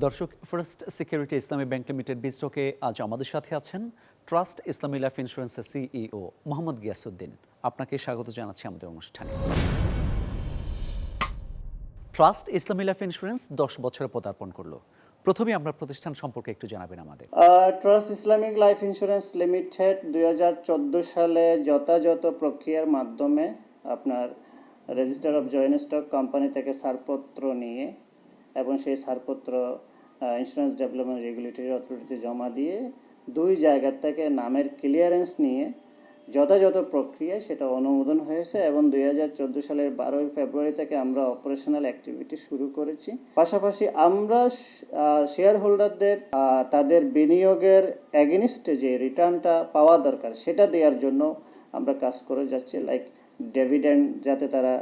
দর্শক first security Islami bank limited বিস্টকে আজ আমাদের সাথে আছেন ট্রাস্ট ইসলামী লাইফ ইন্স্যুরেন্সের সিইও মোহাম্মদ গিয়াসুদ্দিন আপনাকে স্বাগত জানাচ্ছি আমাদের অনুষ্ঠানে। ট্রাস্ট ইসলামী লাইফ ইন্স্যুরেন্স দশ বছরে পদার্পণ করল। প্রথমে আমরা প্রতিষ্ঠান সম্পর্কে একটু জানাবেন আমাদের। Trust Islamic life insurance limited দুই হাজার চোদ্দ সালে যথাযথ প্রক্রিয়ার মাধ্যমে আপনার register of joint stock company থেকে ছাড়পত্র নিয়ে এবং সেই ছাড়পত্র ইন্স্যুরেন্স ডেভেলপমেন্ট রেগুলেটরি অথরিটিতে জমা দিয়ে দুই জায়গার থেকে নামের ক্লিয়ারেন্স নিয়ে যথাযথ প্রক্রিয়ায় সেটা অনুমোদন হয়েছে এবং দুই হাজার চোদ্দ সালের বারোই ফেব্রুয়ারি থেকে আমরা অপারেশনাল অ্যাক্টিভিটি শুরু করেছি। পাশাপাশি আমরা শেয়ার হোল্ডারদের তাদের বিনিয়োগের অ্যাগেনিস্টে যে রিটার্নটা পাওয়া দরকার সেটা দেওয়ার জন্য আমরা কাজ করে যাচ্ছি। লাইক ডেভিডেন্ড যাতে তারা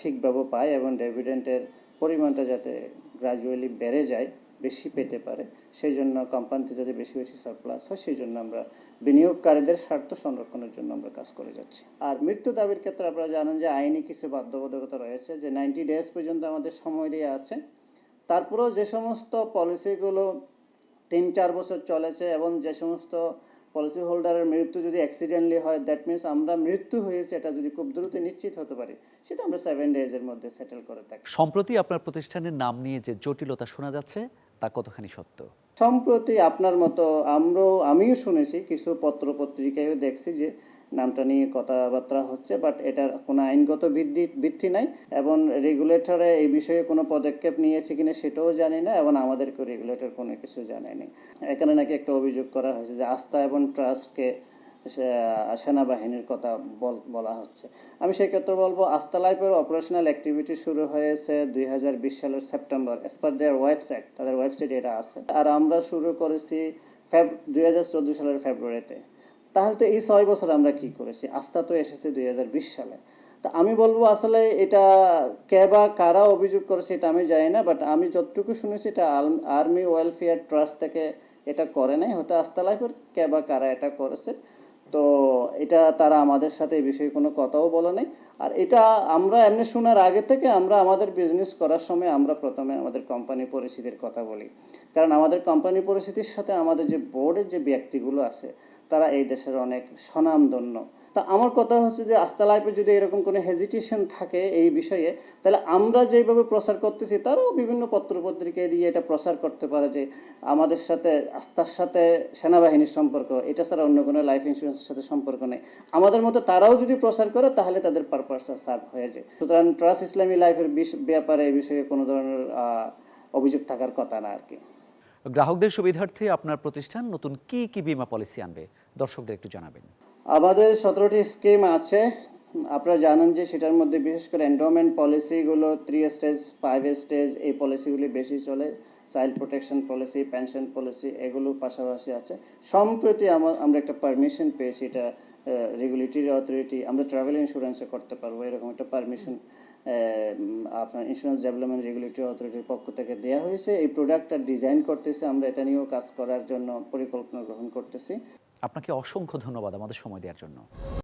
ঠিকভাবে পায় এবং ডেভিডেন্টের পরিমাণটা যাতে গ্রাজুয়ালি বেড়ে যায়, বেশি পেতে পারে সেই জন্য কোম্পানিতে যাতে বেশি বেশি সারপ্লাস হয় সেই জন্য আমরা বিনিয়োগকারীদের স্বার্থ সংরক্ষণের জন্য আমরা কাজ করে যাচ্ছি। আর মৃত্যু দাবির ক্ষেত্রে আপনারা জানেন যে আইনি কিছু বাধ্যবাধকতা রয়েছে, যে নাইনটি ডেজ পর্যন্ত আমাদের সময় দিয়ে আছে। তারপরেও যে সমস্ত পলিসিগুলো তিন চার বছর চলেছে এবং যে সমস্ত পলিসি হোল্ডারের মৃত্যু যদি অ্যাক্সিডেন্টলি হয় দ্যাট মিনস আমরা মৃত্যু হয়েছে এটা যদি খুব দ্রুত নিশ্চিত হতে পারি সেটা আমরা সেভেন ডেজের মধ্যে সেটেল করে থাকি। সম্প্রতি আপনার প্রতিষ্ঠানের নাম নিয়ে যে জটিলতা শোনা যাচ্ছে তা কতখানি সত্য? সম্প্রতি আপনার মতো আমরাও আমিও শুনেছি কিছু পত্র পত্রিকায়ও দেখছি যে নামটা নিয়ে কথাবার্তা হচ্ছে বাট এটার কোনো আইনগত ভিত্তি ভিত্তি নাই, এবং রেগুলেটরে এই বিষয়ে কোনো পদক্ষেপ নিয়েছে কিনা সেটাও জানি না, এবং আমাদেরকে রেগুলেটর কোনো কিছু জানায়নি। এখানে নাকি একটা অভিযোগ করা হয়েছে যে আস্থা এবং ট্রাস্টকে সেনাবাহিনীর কথা বলা হচ্ছে। আমি সেক্ষেত্রে বলব, আস্থা লাইফের অপারেশনাল অ্যাক্টিভিটি শুরু হয়েছে দুই হাজার বিশ সালের September as per their website তাদের ওয়েবসাইটে এটা আছে। আর আমরা শুরু করেছি ফেব, দুই সালের ফেব্রুয়ারিতে। তাহলে তো এই ছয় বছর আমরা কি করেছি? আস্থা তো এসেছে দুই সালে। তা আমি বলব আসলে এটা কে বা কারা অভিযোগ করেছে এটা আমি জানি না বাট আমি যতটুকু শুনেছি এটা আর্মি ওয়েলফেয়ার ট্রাস্ট থেকে এটা করে নাই, হয়তো আস্থা লাইফের কে বা কারা এটা করেছে। তো এটা তারা আমাদের সাথে এই বিষয়ে কোনো কথাও বলে নাই। আর এটা আমরা এমনি শোনার আগে থেকে আমরা আমাদের বিজনেস করার সময় আমরা প্রথমে আমাদের কোম্পানি পরিস্থিতির কথা বলি। কারণ আমাদের কোম্পানি পরিস্থিতির সাথে আমাদের যে বোর্ডের যে ব্যক্তিগুলো আছে তারা এই দেশের অনেক স্বনামধন্য। তা আমার কথা হচ্ছে যে, আস্থা লাইফে যদি এরকম কোনো হেজিটেশন থাকে এই বিষয়ে, তাহলে আমরা যেভাবে প্রচার করতেছি, তারাও বিভিন্ন পত্র পত্রিকায় দিয়ে এটা প্রচার করতে পারে যে, আমাদের সাথে, আস্থার সাথে সেনাবাহিনীর সম্পর্ক, এটা ছাড়া অন্য কোনো লাইফ ইন্স্যুরেন্সের সাথে সম্পর্ক নেই। আমাদের মতো তারাও যদি প্রচার করে, তাহলে তাদের পারপাসটা সার্ভ হয়ে যায়। সুতরাং ট্রাস্ট ইসলামী লাইফের ব্যাপারে এই বিষয়ে কোনো ধরনের অভিযোগ থাকার কথা না আর কি। গ্রাহকদের সুবিধার্থে আপনার প্রতিষ্ঠান নতুন কি কি বিমা পলিসি আনবে? দর্শকদের একটু জানাবেন। আমাদের সতেরোটি স্কিম আছে। আপনারা জানেন যে সেটার মধ্যে বিশেষ করে এন্ডোমেন্ট পলিসিগুলো থ্রি স্টেজ ফাইভ স্টেজ এই পলিসিগুলি বেশি চলে। Child protection policy pension policy এগুলো পাশাপাশি আছে। সম্প্রতি আমা- আমরা একটা পারমিশন পেয়েছি, এটা রেগুলেটরি অথরিটি আমরা ট্রাভেল ইন্স্যুরেন্সে করতে পারব, এরকম একটা পারমিশন আপনার ইন্স্যুরেন্স ডেভেলপমেন্ট রেগুলেটরি অথরিটির পক্ষ থেকে দেওয়া হয়েছে। এই প্রোডাক্টটা ডিজাইন করতেছে, আমরা এটা নিয়েও কাজ করার জন্য পরিকল্পনা গ্রহণ করতেছি। আপনাকে অসংখ্য ধন্যবাদ আমাদের সময় দেওয়ার জন্য।